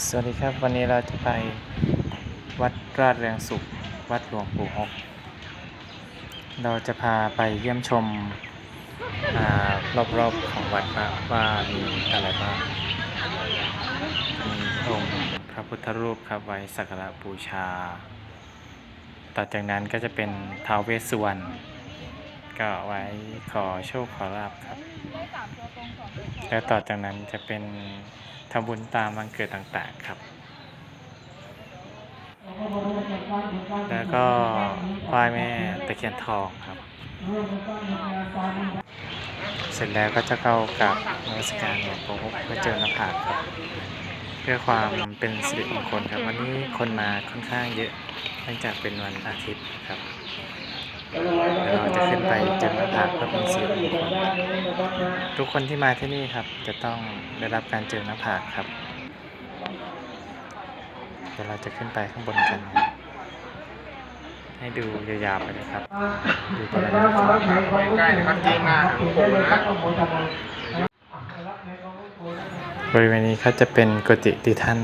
สวัสดีครับวันนี้เราจะไปวัดราชแรงสุข วัดหลวงปู่หก เราจะพาไปเยี่ยมชมอรอบๆของวัดว่าว่ามีอะไรบ้างมีองค์พระพุทธรูปครับไว้สักการะบูชา ต่อจากนั้นก็จะเป็นท้าวเวสสุวรรณก็ไว้ขอโชคขอลาบครับ แล้วต่อจากนั้นจะเป็น ทำบุญตามวันเกิดต่างๆครับ แล้วก็ไหว้แม่ตะเคียนทองครับ เสร็จแล้วก็จะเข้ากับนมัสการหลวงปู่หกเพื่อเจอหน้าผากครับ เพื่อความเป็นสิริมงคลครับ วันนี้คนมาค่อนข้างเยอะเนื่องจากเป็นวันอาทิตย์ครับ เดี๋ยวเราจะขึ้นไปเจอหน้าผากเพื่อเป็นสิริมงคลครับทุกคนที่มาที่นี่ครับ จะต้องได้รับการเจอหน้าผากครับ เดี๋ยวเราจะขึ้นไปข้างบนกันครับให้ดูยาวๆไปเลยครับดูไปเลยนะครับใกล้นะครับที่หน้าหลวงปู่นะบริเวณนี้เขาจะเป็นกุฏิที่ท่าน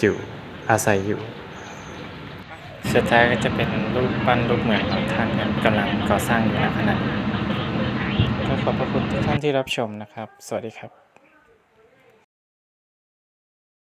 อยู่อาศัยอยู่ สุดท้ายก็จะเป็นรูปปั้นรูปเหมือนของท่านครับกำลังก่อสร้างอยู่ในขณะนี้ก็ขอบพระคุณทุกท่านที่รับชมนะครับ สวัสดีครับ